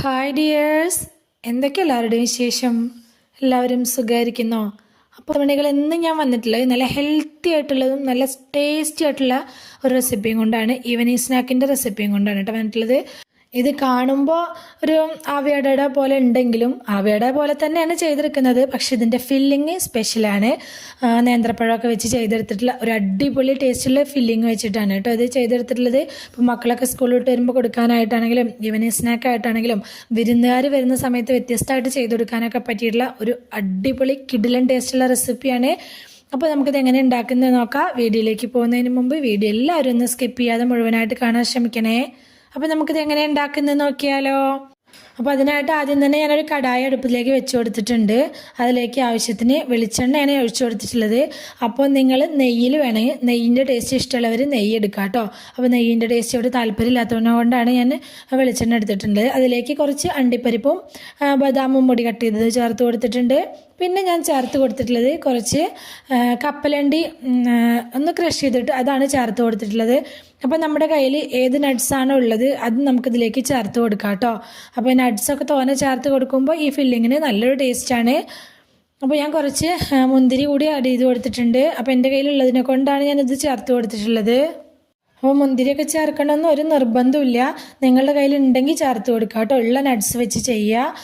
Hi dears എന്തൊക്കെ എല്ലാവരുടെയും വിശേഷം? എല്ലാവരും സുഖമായിരിക്കുന്നോ? അപ്പോൾ മണികൾ ഇന്ന് ഞാൻ വന്നിട്ടുള്ളത് നല്ല ഹെൽത്തി ആയിട്ടുള്ളതും നല്ല ടേസ്റ്റി ആയിട്ടുള്ള ഒരു റെസിപ്പിയും കൊണ്ടാണ്. ഈവനിങ് സ്നാക്കിന്റെ റെസിപ്പിയും കൊണ്ടാണ് കേട്ടോ വന്നിട്ടുള്ളത്. ഇത് കാണുമ്പോൾ ഒരു ആവിയടയുടെ പോലെ ഉണ്ടെങ്കിലും ആവിയട പോലെ തന്നെയാണ് ചെയ്തെടുക്കുന്നത് പക്ഷേ ഇതിന്റെ ഫില്ലിങ് സ്പെഷ്യലാണ് നേന്ത്രപ്പഴമൊക്കെ വെച്ച് ചെയ്തെടുത്തിട്ടുള്ള ഒരു അടിപൊളി ടേസ്റ്റുള്ള ഫില്ലിങ് വെച്ചിട്ടാണ് കേട്ടോ ഇത് ചെയ്തെടുത്തിട്ടുള്ളത്. ഇപ്പോൾ മക്കളൊക്കെ സ്കൂളിൽ വിട്ട് വരുമ്പോൾ കൊടുക്കാനായിട്ടാണെങ്കിലും ഈവനിങ് സ്നാക്ക് ആയിട്ടാണെങ്കിലും വിരുന്നുകാർ വരുന്ന സമയത്ത് വ്യത്യസ്തമായിട്ട് ചെയ്ത് കൊടുക്കാനൊക്കെ പറ്റിയിട്ടുള്ള ഒരു അടിപൊളി കിഡിലൻ ടേസ്റ്റുള്ള റെസിപ്പിയാണ് അപ്പോൾ നമുക്കിത് എങ്ങനെ ഉണ്ടാക്കുന്നത് നോക്കാം. വീഡിയോയിലേക്ക് പോകുന്നതിന് മുമ്പ് വീഡിയോ എല്ലാവരും ഒന്ന് സ്കിപ്പ് ചെയ്യാതെ മുഴുവനായിട്ട് കാണാൻ ശ്രമിക്കണേ. അപ്പോൾ നമുക്കിത് എങ്ങനെ ഉണ്ടാക്കുന്നത് നോക്കിയാലോ? അപ്പോൾ അതിനായിട്ട് ആദ്യം തന്നെ ഞാനൊരു കടായി അടുപ്പിലേക്ക് വെച്ച് കൊടുത്തിട്ടുണ്ട്. അതിലേക്ക് ആവശ്യത്തിന് വെളിച്ചെണ്ണയാണ് ഒഴിച്ചു കൊടുത്തിട്ടുള്ളത്. അപ്പോൾ നിങ്ങൾ നെയ്യിൽ വേണമെങ്കിൽ നെയ്യിന്റെ ടേസ്റ്റ് ഇഷ്ടമുള്ളവർ നെയ്യ് എടുക്കുക കേട്ടോ. അപ്പോൾ നെയ്യിന്റെ ടേസ്റ്റോട് താല്പര്യമില്ലാത്തതുകൊണ്ട് കൊണ്ടാണ് ഞാൻ വെളിച്ചെണ്ണ എടുത്തിട്ടുണ്ട് അതിലേക്ക് കുറച്ച് അണ്ടിപ്പരിപ്പും ബദാമും മുടി കട്ട് ചെയ്തത് ചേർത്ത് കൊടുത്തിട്ടുണ്ട്. പിന്നെ ഞാൻ ചേർത്ത് കൊടുത്തിട്ടുള്ളത് കുറച്ച് കപ്പലണ്ടി ഒന്ന് ക്രഷ് ചെയ്തിട്ട് അതാണ് ചേർത്ത് കൊടുത്തിട്ടുള്ളത്. അപ്പോൾ നമ്മുടെ കയ്യിൽ ഏത് നട്ട്സാണോ ഉള്ളത് അത് നമുക്കിതിലേക്ക് ചേർത്ത് കൊടുക്കാം കേട്ടോ. അപ്പോൾ നട്ട്സൊക്കെ തോനെ ചേർത്ത് കൊടുക്കുമ്പോൾ ഈ ഫില്ലിങ്ങിന് നല്ലൊരു ടേസ്റ്റാണ് അപ്പോൾ ഞാൻ കുറച്ച് മുന്തിരി കൂടി ആഡ് ചെയ്ത് കൊടുത്തിട്ടുണ്ട്. അപ്പോൾ എന്റെ കയ്യിലുള്ളതിനെ കൊണ്ടാണ് ഞാനിത് ചേർത്ത് കൊടുത്തിട്ടുള്ളത്. അപ്പോൾ മുന്തിരിയൊക്കെ ചേർക്കണമെന്ന് ഒരു നിർബന്ധമില്ല നിങ്ങളുടെ കയ്യിൽ ഉണ്ടെങ്കിൽ ചേർത്ത് കൊടുക്കുക കേട്ടോ. ഉള്ള നട്ട്സ് വെച്ച് ചെയ്യുക.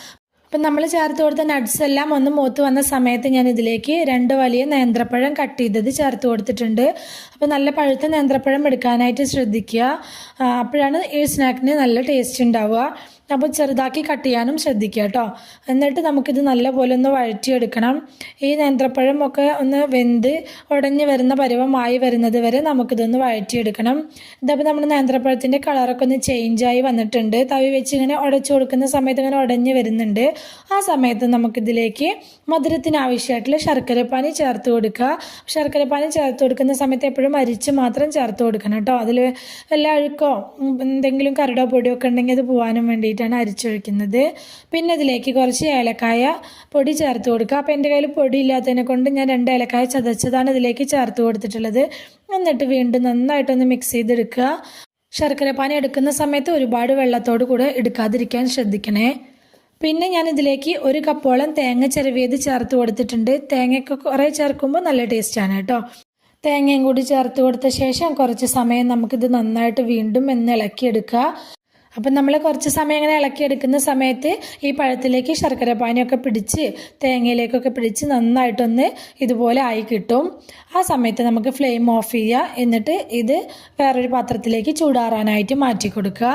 അപ്പം നമ്മൾ ചേർത്ത് കൊടുത്ത നട്ട്സ് എല്ലാം ഒന്ന് മൂത്ത് വന്ന സമയത്ത് ഞാൻ ഇതിലേക്ക് രണ്ട് വലിയ നേന്ത്രപ്പഴം കട്ട് ചെയ്തത് ചേർത്ത് കൊടുത്തിട്ടുണ്ട്. അപ്പോൾ നല്ല പഴുത്ത നേന്ത്രപ്പഴം എടുക്കാനായിട്ട് ശ്രദ്ധിക്കുക. അപ്പോഴാണ് ഈ സ്നാക്കിന് നല്ല ടേസ്റ്റ് ഉണ്ടാവുക. അപ്പോൾ ചെറുതാക്കി കട്ട് ചെയ്യാനും ശ്രദ്ധിക്കുക കേട്ടോ എന്നിട്ട് നമുക്കിത് നല്ലപോലെ ഒന്ന് വഴറ്റിയെടുക്കണം. ഈ നേന്ത്രപ്പഴം ഒക്കെ ഒന്ന് വെന്ത് ഉടഞ്ഞു വരുന്ന പരുവമായി വരുന്നത് വരെ നമുക്കിതൊന്ന് വഴറ്റിയെടുക്കണം. ഇതപ്പോൾ നമ്മുടെ നേന്ത്രപ്പഴത്തിന്റെ കളറൊക്കെ ഒന്ന് ചേഞ്ചായി വന്നിട്ടുണ്ട്. തവി വെച്ച് ഇങ്ങനെ ഉടച്ചു കൊടുക്കുന്ന സമയത്ത് ഇങ്ങനെ ഉടഞ്ഞ് വരുന്നുണ്ട്. ആ സമയത്ത് നമുക്കിതിലേക്ക് മധുരത്തിന് ആവശ്യമായിട്ടുള്ള ശർക്കരപ്പാനി ചേർത്ത് കൊടുക്കുക. ശർക്കരപ്പാനി ചേർത്ത് കൊടുക്കുന്ന സമയത്ത് എപ്പോഴും അരിച്ച് മാത്രം ചേർത്ത് കൊടുക്കണം കേട്ടോ അതിൽ എല്ലാ അഴുക്കോ എന്തെങ്കിലും കരടോ പൊടിയോ ഒക്കെ ഉണ്ടെങ്കിൽ അത് പോകാനും വേണ്ടിയിട്ടാണ് അരിച്ചൊഴിക്കുന്നത്. പിന്നെ അതിലേക്ക് കുറച്ച് ഏലക്കായ പൊടി ചേർത്ത് കൊടുക്കുക. അപ്പോൾ എന്റെ കയ്യിൽ പൊടി ഇല്ലാത്തതിനെ കൊണ്ട് ഞാൻ രണ്ട് ഏലക്കായ ചതച്ചതാണ് ഇതിലേക്ക് ചേർത്ത് കൊടുത്തിട്ടുള്ളത്. എന്നിട്ട് വീണ്ടും നന്നായിട്ടൊന്ന് മിക്സ് ചെയ്തെടുക്കുക. ശർക്കര പാനി എടുക്കുന്ന സമയത്ത് ഒരുപാട് വെള്ളത്തോട് കൂടെ എടുക്കാതിരിക്കാൻ ശ്രദ്ധിക്കണേ. പിന്നെ ഞാൻ ഇതിലേക്ക് ഒരു കപ്പോളം തേങ്ങ ചിരവിയത് ചേർത്ത് കൊടുത്തിട്ടുണ്ട്. തേങ്ങയൊക്കെ കുറേ ചേർക്കുമ്പോൾ നല്ല ടേസ്റ്റാണ് കേട്ടോ. തേങ്ങയും കൂടി ചേർത്ത് കൊടുത്ത ശേഷം കുറച്ച് സമയം നമുക്കിത് നന്നായിട്ട് വീണ്ടും എന്ന് ഇളക്കിയെടുക്കുക. അപ്പം നമ്മൾ കുറച്ച് സമയം ഇങ്ങനെ ഇളക്കിയെടുക്കുന്ന സമയത്ത് ഈ പഴത്തിലേക്ക് ശർക്കര പാനിയൊക്കെ പിടിച്ച് തേങ്ങയിലേക്കൊക്കെ പിടിച്ച് നന്നായിട്ടൊന്ന് ഇതുപോലെ ആയി കിട്ടും. ആ സമയത്ത് നമുക്ക് ഫ്ലെയിം ഓഫ് ചെയ്യുക. എന്നിട്ട് ഇത് വേറൊരു പാത്രത്തിലേക്ക് ചൂടാറാനായിട്ട് മാറ്റി കൊടുക്കുക.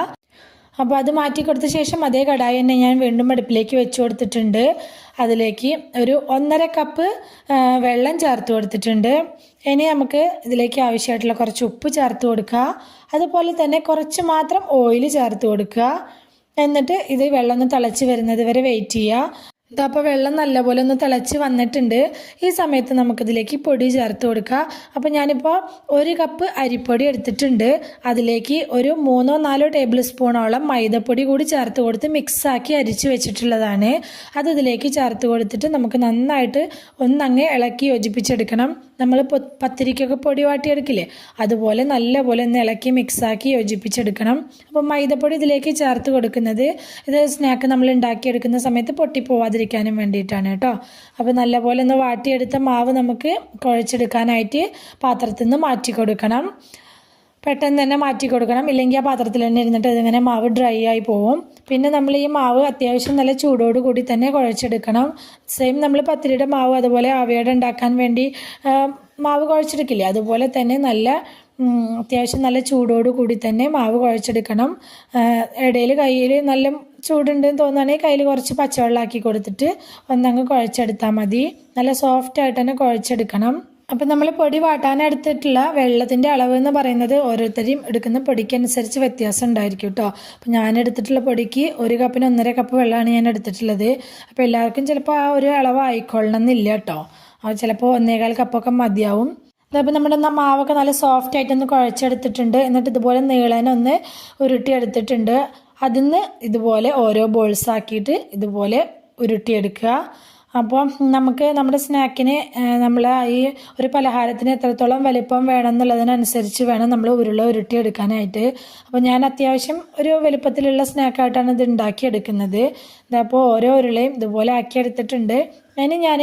അപ്പോൾ അത് മാറ്റി കൊടുത്ത ശേഷം അതേ കടായി തന്നെ ഞാൻ വീണ്ടും അടുപ്പിലേക്ക് വെച്ച് കൊടുത്തിട്ടുണ്ട്. അതിലേക്ക് ഒരു ഒന്നര കപ്പ് വെള്ളം ചേർത്ത് കൊടുത്തിട്ടുണ്ട്. ഇനി നമുക്ക് ഇതിലേക്ക് ആവശ്യമായിട്ടുള്ള കുറച്ച് ഉപ്പ് ചേർത്ത് കൊടുക്കുക. അതുപോലെ തന്നെ കുറച്ച് മാത്രം ഓയിൽ ചേർത്ത് കൊടുക്കുക. എന്നിട്ട് ഇത് വെള്ളം ഒന്ന് തിളച്ച് വരുന്നത് വരെ വെയിറ്റ് ചെയ്യുക. ഇതപ്പോൾ വെള്ളം നല്ലപോലെ ഒന്ന് തിളച്ച് വന്നിട്ടുണ്ട്. ഈ സമയത്ത് നമുക്കിതിലേക്ക് പൊടി ചേർത്ത് കൊടുക്കുക അപ്പോൾ ഞാനിപ്പോൾ ഒരു കപ്പ് അരിപ്പൊടി എടുത്തിട്ടുണ്ട്. അതിലേക്ക് ഒരു മൂന്നോ നാലോ ടേബിൾ സ്പൂണോളം മൈദപ്പൊടി കൂടി ചേർത്ത് കൊടുത്ത് മിക്സാക്കി അരിച്ച് വെച്ചിട്ടുള്ളതാണ്. അത് ഇതിലേക്ക് ചേർത്ത് കൊടുത്തിട്ട് നമുക്ക് നന്നായിട്ട് ഒന്നങ്ങ് ഇളക്കി യോജിപ്പിച്ചെടുക്കണം. നമ്മൾ പത്തിരിക്കൊക്കെ പൊടി വാട്ടിയെടുക്കില്ലേ? അതുപോലെ നല്ലപോലെ ഒന്ന് ഇളക്കി മിക്സാക്കി യോജിപ്പിച്ചെടുക്കണം. അപ്പോൾ മൈദപ്പൊടി ഇതിലേക്ക് ചേർത്ത് കൊടുക്കുന്നത് ഇത് സ്നാക്ക് നമ്മൾ ഉണ്ടാക്കിയെടുക്കുന്ന സമയത്ത് പൊട്ടിപ്പോവാതിരിക്കാനും വേണ്ടിയിട്ടാണ് കേട്ടോ. അപ്പോൾ നല്ലപോലെ ഒന്ന് വാട്ടിയെടുത്ത മാവ് നമുക്ക് കുഴച്ചെടുക്കാനായിട്ട് പാത്രത്തിൽ നിന്ന് മാറ്റി കൊടുക്കണം. പെട്ടെന്ന് തന്നെ മാറ്റി കൊടുക്കണം. ഇല്ലെങ്കിൽ ആ പാത്രത്തിൽ തന്നെ ഇരുന്നിട്ട് അതിങ്ങനെ മാവ് ഡ്രൈ ആയി പോവും. പിന്നെ നമ്മൾ ഈ മാവ് അത്യാവശ്യം നല്ല ചൂടോട് കൂടി തന്നെ കുഴച്ചെടുക്കണം. സെയിം നമ്മൾ പത്തിരിയുടെ മാവ് അതുപോലെ ആവിയുടെ ഉണ്ടാക്കാൻ വേണ്ടി മാവ് കുഴച്ചെടുക്കില്ലേ? അതുപോലെ തന്നെ നല്ല അത്യാവശ്യം നല്ല ചൂടോട് കൂടി തന്നെ മാവ് കുഴച്ചെടുക്കണം. ഇടയിൽ കയ്യിൽ നല്ല ചൂടുണ്ടെന്ന് തോന്നുകയാണെങ്കിൽ കയ്യിൽ കുറച്ച് പച്ചവെള്ളമാക്കി കൊടുത്തിട്ട് ഒന്നങ്ങ് കുഴച്ചെടുത്താൽ മതി. നല്ല സോഫ്റ്റ് ആയിട്ട് തന്നെ കുഴച്ചെടുക്കണം. അപ്പം നമ്മൾ പൊടി വാട്ടാനെടുത്തിട്ടുള്ള വെള്ളത്തിന്റെ അളവ് എന്ന് പറയുന്നത് ഓരോരുത്തരെയും എടുക്കുന്ന പൊടിക്കനുസരിച്ച് വ്യത്യാസം ഉണ്ടായിരിക്കും കേട്ടോ. അപ്പം ഞാൻ എടുത്തിട്ടുള്ള പൊടിക്ക് ഒരു കപ്പിന് ഒന്നര കപ്പ് വെള്ളമാണ് ഞാൻ എടുത്തിട്ടുള്ളത്. അപ്പോൾ എല്ലാവർക്കും ചിലപ്പോൾ ആ ഒരു അളവ് ആയിക്കൊള്ളണം എന്നില്ല കേട്ടോ. അത് ചിലപ്പോൾ ഒന്നേകാൽ കപ്പൊക്കെ മതിയാവും. അതപ്പോൾ നമ്മുടെ മാവൊക്കെ നല്ല സോഫ്റ്റ് ആയിട്ടൊന്ന് കുഴച്ചെടുത്തിട്ടുണ്ട്. എന്നിട്ട് ഇതുപോലെ നീളനൊന്ന് ഉരുട്ടിയെടുത്തിട്ടുണ്ട്. അതിൽ നിന്ന് ഇതുപോലെ ഓരോ ബോൾസ് ആക്കിയിട്ട് ഇതുപോലെ ഉരുട്ടിയെടുക്കുക. അപ്പം നമുക്ക് നമ്മുടെ സ്നാക്കിന് നമ്മൾ ഈ ഒരു പലഹാരത്തിന് എത്രത്തോളം വലിപ്പം വേണം എന്നുള്ളതിനനുസരിച്ച് വേണം നമ്മൾ ഉരുള ഉരുട്ടിയെടുക്കാനായിട്ട്. അപ്പോൾ ഞാൻ അത്യാവശ്യം ഒരു വലുപ്പത്തിലുള്ള സ്നാക്കായിട്ടാണ് ഇത് ഉണ്ടാക്കിയെടുക്കുന്നത്. അപ്പോൾ ഓരോ ഉരുളയും ഇതുപോലെ ആക്കി എടുത്തിട്ടുണ്ട്. അതിന് ഞാൻ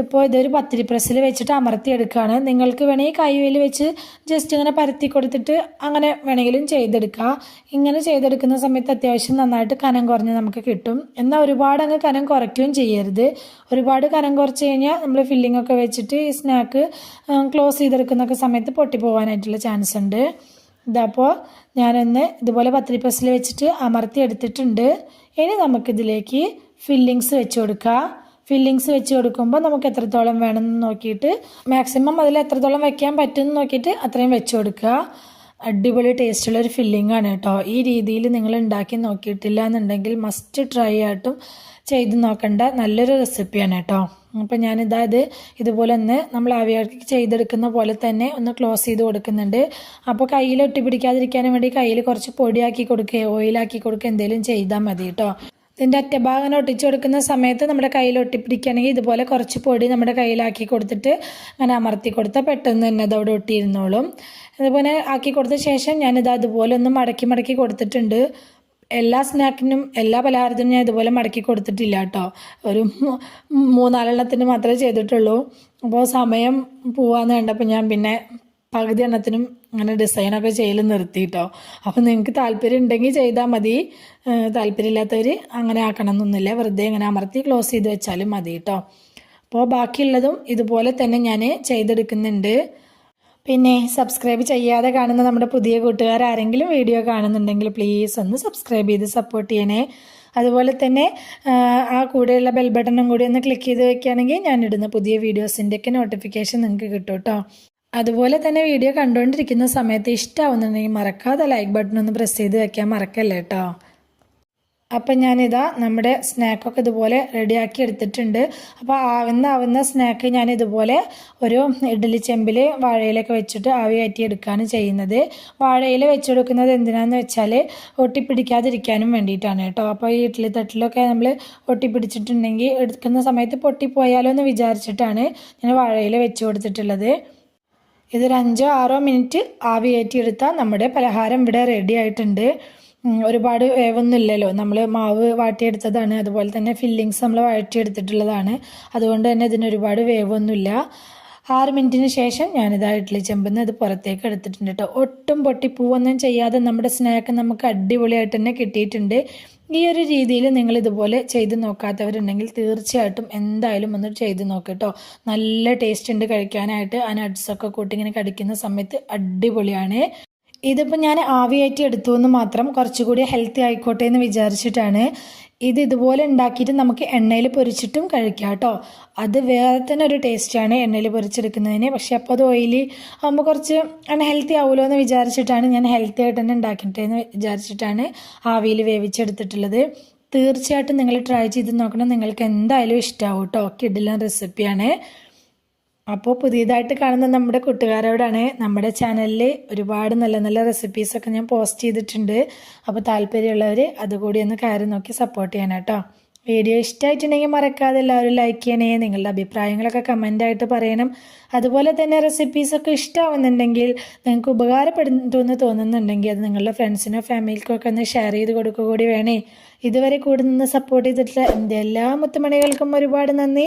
ഇപ്പോൾ ഇതൊരു പത്തിരി പ്രസ്സിൽ വെച്ചിട്ട് അമർത്തിയെടുക്കുകയാണ് നിങ്ങൾക്ക് വേണമെങ്കിൽ കൈവേൽ വെച്ച് ജസ്റ്റ് ഇങ്ങനെ പരത്തി കൊടുത്തിട്ട് അങ്ങനെ വേണമെങ്കിലും ചെയ്തെടുക്കുക ഇങ്ങനെ ചെയ്തെടുക്കുന്ന സമയത്ത് അത്യാവശ്യം നന്നായിട്ട് കനം കുറഞ്ഞ് നമുക്ക് കിട്ടും. എന്നാൽ ഒരുപാട് അങ്ങ് കനം കുറയ്ക്കുകയും ചെയ്യരുത്. ഒരുപാട് കനം കുറച്ച് കഴിഞ്ഞാൽ നമ്മൾ ഫില്ലിംഗ് ഒക്കെ വെച്ചിട്ട് ഈ സ്നാക്ക് ക്ലോസ് ചെയ്തെടുക്കുന്നൊക്കെ സമയത്ത് പൊട്ടിപ്പോകാനായിട്ടുള്ള ചാൻസ് ഉണ്ട്. ഇതപ്പോൾ ഞാനൊന്ന് ഇതുപോലെ പത്തിരി പ്രസ്സിൽ വെച്ചിട്ട് അമർത്തി എടുത്തിട്ടുണ്ട്. ഇനി നമുക്കിതിലേക്ക് ഫില്ലിങ്സ് വെച്ച് കൊടുക്കുക ഫില്ലിങ്സ് വെച്ച് കൊടുക്കുമ്പോൾ നമുക്ക് എത്രത്തോളം വേണമെന്ന് നോക്കിയിട്ട് മാക്സിമം അതിൽ എത്രത്തോളം വെക്കാൻ പറ്റുമെന്ന് നോക്കിയിട്ട് അത്രയും വെച്ച് കൊടുക്കുക അടിപൊളി ടേസ്റ്റുള്ള ഒരു ഫില്ലിംഗ് ആണ് കേട്ടോ. ഈ രീതിയിൽ നിങ്ങൾ ഉണ്ടാക്കി നോക്കിയിട്ടില്ല എന്നുണ്ടെങ്കിൽ മസ്റ്റ് ട്രൈ ആയിട്ടും ചെയ്ത് നോക്കേണ്ട. നല്ലൊരു റെസിപ്പിയാണ് കേട്ടോ. അപ്പോൾ ഞാനിതാ ഇത് ഇതുപോലെ ഒന്ന് നമ്മൾ ആവിയാക്കി ചെയ്തെടുക്കുന്ന പോലെ തന്നെ ഒന്ന് ക്ലോസ് ചെയ്ത് കൊടുക്കുന്നുണ്ട്. അപ്പോൾ കയ്യിൽ ഒട്ടിപ്പിടിക്കാതിരിക്കാനും വേണ്ടി കയ്യിൽ കുറച്ച് പൊടിയാക്കി കൊടുക്കുക ഓയിലാക്കി കൊടുക്കുക എന്തെങ്കിലും ചെയ്താൽ മതി കേട്ടോ. ഇതിന്റെ അറ്റഭാഗം ഒട്ടിച്ചു കൊടുക്കുന്ന സമയത്ത് നമ്മുടെ കയ്യിൽ ഒട്ടിപ്പിടിക്കുകയാണെങ്കിൽ ഇതുപോലെ കുറച്ച് പൊടി നമ്മുടെ കയ്യിലാക്കി കൊടുത്തിട്ട് അങ്ങനെ അമർത്തി കൊടുത്താൽ പെട്ടെന്ന് തന്നെ അതവിടെ ഒട്ടിയിരുന്നോളും. അതുപോലെ ആക്കി കൊടുത്ത ശേഷം ഞാനിത് അതുപോലെ ഒന്ന് മടക്കി മടക്കി കൊടുത്തിട്ടുണ്ട്. എല്ലാ സ്നാക്കിനും എല്ലാ പലഹാരത്തിനും ഞാൻ ഇതുപോലെ മടക്കി കൊടുത്തിട്ടില്ല കേട്ടോ. ഒരു മൂന്നാലെണ്ണത്തിന് മാത്രമേ ചെയ്തിട്ടുള്ളൂ. അപ്പോൾ സമയം പോവാന്ന് കണ്ടപ്പോൾ ഞാൻ പിന്നെ പകുതി എണ്ണത്തിനും അങ്ങനെ ഡിസൈനൊക്കെ ചെയ്യൽ നിർത്തി കേട്ടോ അപ്പോൾ നിങ്ങൾക്ക് താല്പര്യം ഉണ്ടെങ്കിൽ ചെയ്താൽ മതി. താല്പര്യമില്ലാത്തവർ അങ്ങനെ ആക്കണം എന്നൊന്നുമില്ല വെറുതെ ഇങ്ങനെ അമർത്തി ക്ലോസ് ചെയ്ത് വെച്ചാലും മതി കേട്ടോ അപ്പോൾ ബാക്കിയുള്ളതും ഇതുപോലെ തന്നെ ഞാൻ ചെയ്തെടുക്കുന്നുണ്ട്. പിന്നെ സബ്സ്ക്രൈബ് ചെയ്യാതെ കാണുന്ന നമ്മുടെ പുതിയ കൂട്ടുകാർ ആരെങ്കിലും വീഡിയോ കാണുന്നുണ്ടെങ്കിൽ പ്ലീസ് ഒന്ന് സബ്സ്ക്രൈബ് ചെയ്ത് സപ്പോർട്ട് ചെയ്യണേ. അതുപോലെ തന്നെ ആ കൂടെയുള്ള ബെൽ ബട്ടണും കൂടി ഒന്ന് ക്ലിക്ക് ചെയ്ത് വെക്കുകയാണെങ്കിൽ ഞാനിടുന്ന പുതിയ വീഡിയോസിന്റെയൊക്കെ നോട്ടിഫിക്കേഷൻ നിങ്ങൾക്ക് കിട്ടും കേട്ടോ അതുപോലെ തന്നെ വീഡിയോ കണ്ടുകൊണ്ടിരിക്കുന്ന സമയത്ത് ഇഷ്ടമാവുന്നുണ്ടെങ്കിൽ മറക്കാതെ ലൈക്ക് ബട്ടൺ ഒന്ന് പ്രസ് ചെയ്ത് വെക്കാൻ മറക്കല്ലേ കേട്ടോ അപ്പം ഞാനിതാ നമ്മുടെ സ്നാക്കൊക്കെ ഇതുപോലെ റെഡിയാക്കി എടുത്തിട്ടുണ്ട്. അപ്പോൾ ആവുന്ന ആവുന്ന സ്നാക്ക് ഞാൻ ഇതുപോലെ ഒരു ഇഡ്ഡലി ചെമ്പിൽ വാഴയിലൊക്കെ വെച്ചിട്ട് ആവി കയറ്റി എടുക്കുകയാണ് ചെയ്യുന്നത്. വാഴയിൽ വെച്ചെടുക്കുന്നത് എന്തിനാന്ന് വെച്ചാൽ ഒട്ടിപ്പിടിക്കാതിരിക്കാനും വേണ്ടിയിട്ടാണ് കേട്ടോ അപ്പോൾ ഈ ഇഡ്ഡലി തട്ടിലൊക്കെ നമ്മൾ ഒട്ടിപ്പിടിച്ചിട്ടുണ്ടെങ്കിൽ എടുക്കുന്ന സമയത്ത് പൊട്ടിപ്പോയാലോ എന്ന് വിചാരിച്ചിട്ടാണ് ഞാൻ വാഴയിൽ വെച്ച് കൊടുത്തിട്ടുള്ളത്. ഇതൊരു അഞ്ചോ ആറോ മിനിറ്റ് ആവി കയറ്റിയെടുത്താൽ നമ്മുടെ പലഹാരം ഇവിടെ റെഡി ആയിട്ടുണ്ട്. ഒരുപാട് വേവൊന്നുമില്ലല്ലോ. നമ്മൾ മാവ് വാട്ടിയെടുത്തതാണ്. അതുപോലെ തന്നെ ഫില്ലിങ്സ് നമ്മൾ വാട്ടിയെടുത്തിട്ടുള്ളതാണ് അതുകൊണ്ട് തന്നെ ഇതിന് ഒരുപാട് വേവൊന്നുമില്ല. ആറ് മിനിറ്റിന് ശേഷം ഞാനിതാ ഇഡ്ഡലി ചെമ്പെന്ന് ഇത് പുറത്തേക്ക് എടുത്തിട്ടുണ്ട് കേട്ടോ ഒട്ടും പൊട്ടിപ്പൂവൊന്നും ചെയ്യാതെ നമ്മുടെ സ്നാക്ക് നമുക്ക് അടിപൊളിയായിട്ട് തന്നെ കിട്ടിയിട്ടുണ്ട്. ഈ ഒരു രീതിയിൽ നിങ്ങൾ ഇതുപോലെ ചെയ്ത് നോക്കാത്തവരുണ്ടെങ്കിൽ തീർച്ചയായിട്ടും എന്തായാലും ഒന്ന് ചെയ്ത് നോക്കട്ടോ നല്ല ടേസ്റ്റ് ഉണ്ട് കഴിക്കാനായിട്ട്. ആ നട്ട്സൊക്കെ കൂട്ടി ഇങ്ങനെ കടിക്കുന്ന സമയത്ത് അടിപൊളിയാണ്. ഇതിപ്പോൾ ഞാൻ ആവിയായിട്ട് എടുത്തു എന്ന് മാത്രം കുറച്ചുകൂടി ഹെൽത്തി ആയിക്കോട്ടെ എന്ന് വിചാരിച്ചിട്ടാണ്. ഇത് ഇതുപോലെ ഉണ്ടാക്കിയിട്ട് നമുക്ക് എണ്ണയിൽ പൊരിച്ചിട്ടും കഴിക്കാം കേട്ടോ. അത് വേറെ തന്നെ ഒരു ടേസ്റ്റാണ് എണ്ണയിൽ പൊരിച്ചെടുക്കുന്നതിന്. പക്ഷേ അപ്പോൾ അത് ഓയിലി ആകുമ്പോൾ കുറച്ച് അൺഹെൽത്തി ആവുമല്ലോ എന്ന് വിചാരിച്ചിട്ടാണ് ഞാൻ ഹെൽത്തി ആയിട്ട് തന്നെ ഉണ്ടാക്കിയിട്ടേ എന്ന് വിചാരിച്ചിട്ടാണ് ആവിയിൽ വേവിച്ചെടുത്തിട്ടുള്ളത്. തീർച്ചയായിട്ടും നിങ്ങൾ ട്രൈ ചെയ്ത് നോക്കണം. നിങ്ങൾക്ക് എന്തായാലും ഇഷ്ടമാവും കേട്ടോ. കിഡിലൻ റെസിപ്പിയാണ് അപ്പോൾ പുതിയതായിട്ട് കാണുന്ന നമ്മുടെ കൂട്ടുകാരോടാണ് നമ്മുടെ ചാനലിൽ ഒരുപാട് നല്ല നല്ല റെസിപ്പീസൊക്കെ ഞാൻ പോസ്റ്റ് ചെയ്തിട്ടുണ്ട്. അപ്പോൾ താല്പര്യമുള്ളവർ അതുകൂടി ഒന്ന് കയറി നോക്കി സപ്പോർട്ട് ചെയ്യാനാട്ടോ വീഡിയോ ഇഷ്ടമായിട്ടുണ്ടെങ്കിൽ മറക്കാതെ എല്ലാവരും ലൈക്ക് ചെയ്യണേ നിങ്ങളുടെ അഭിപ്രായങ്ങളൊക്കെ കമന്റായിട്ട് പറയണം. അതുപോലെ തന്നെ റെസിപ്പീസൊക്കെ ഇഷ്ടമാവുന്നുണ്ടെങ്കിൽ നിങ്ങൾക്ക് ഉപകാരപ്പെടുന്നുണ്ടെന്ന് തോന്നുന്നുണ്ടെങ്കിൽ അത് നിങ്ങളുടെ ഫ്രണ്ട്സിനോ ഫാമിലിക്കോ ഒന്ന് ഷെയർ ചെയ്ത് കൊടുക്കുക കൂടി വേണേ. ഇതുവരെ കൂടുതൽ നിന്ന് സപ്പോർട്ട് ചെയ്തിട്ടുള്ള എന്റെ എല്ലാ മുത്തുമണികൾക്കും ഒരുപാട് നന്ദി.